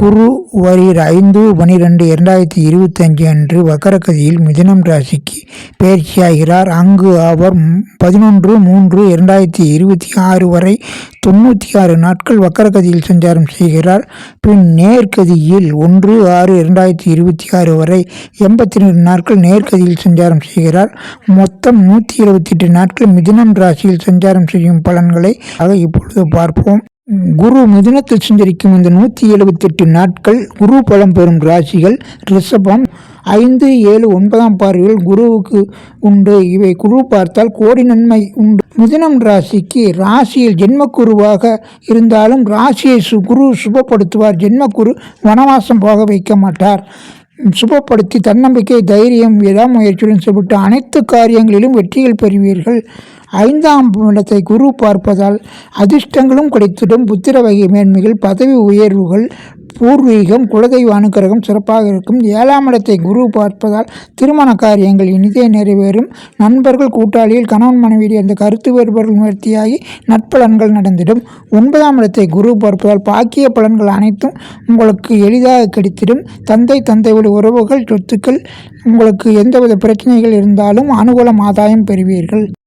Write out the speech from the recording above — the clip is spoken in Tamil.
குரு வரிர் ஐந்து பனிரெண்டு இரண்டாயிரத்தி இருபத்தஞ்சு அன்று வக்கரகதியில் மிதனம் ராசிக்கு பயிற்சியாகிறார். அங்கு அவர் பதினொன்று மூன்று இரண்டாயிரத்தி இருபத்தி ஆறு வரை தொண்ணூற்றி ஆறு நாட்கள் வக்கரகதியில் சஞ்சாரம் செய்கிறார். பின் நேர்கதியில் ஒன்று ஆறு இரண்டாயிரத்தி இருபத்தி ஆறு வரை எண்பத்தி ரெண்டு நாட்கள் நேர்கதியில் சஞ்சாரம் செய்கிறார். மொத்தம் நூற்றி இருபத்தி எட்டு நாட்கள் மிதனம் ராசியில் சஞ்சாரம் செய்யும் பலன்களை ஆக இப்பொழுது பார்ப்போம். குரு மிதுனத்தில் சஞ்சரிக்கும் இந்த நூற்றி எழுபத்தெட்டு நாட்கள் குரு பலம் பெறும் ராசிகள் ரிஷபம் ஐந்து ஏழு ஒன்பதாம் பார்வையில் குருவுக்கு உண்டு. இவை குரு பார்த்தால் கோடி நன்மை உண்டு. மிதுனம் ராசிக்கு ராசியில் ஜென்மக்குருவாக இருந்தாலும் ராசியை சு குரு சுபப்படுத்துவார். ஜென்மக்குரு வனவாசம் போக வைக்க மாட்டார். சுபப்படுத்தி தன்னம்பிக்கை தைரியம் விடாமுயற்சியுடன் செயல்பட்டு அனைத்து காரியங்களிலும் வெற்றிகள் பெறுவீர்கள். ஐந்தாம் இடத்தை குரு பார்ப்பதால் அதிர்ஷ்டங்களும் கிடைத்திடும். புத்திர வகை மேன்மைகள் பதவி உயர்வுகள் பூர்வீகம் குலதெய்வ அனுக்கிரகம் சிறப்பாக இருக்கும். ஏழாம் இடத்தை குரு பார்ப்பதால் திருமண காரியங்கள் இனிதே நிறைவேறும். நண்பர்கள் கூட்டாளிகள் கணவன் மனைவி அந்த கருத்து வேறுபாடுகள் நிவர்த்தியாகி நட்பலன்கள் நடந்திடும். ஒன்பதாம் இடத்தை குரு பார்ப்பதால் பாக்கிய பலன்கள் அனைத்தும் உங்களுக்கு எளிதாக கிடைத்திடும். தந்தை தந்தையுடைய உறவுகள் சொத்துக்கள் உங்களுக்கு எந்தவித பிரச்சனைகள் இருந்தாலும் அனுகூலம் ஆதாயம் பெறுவீர்கள்.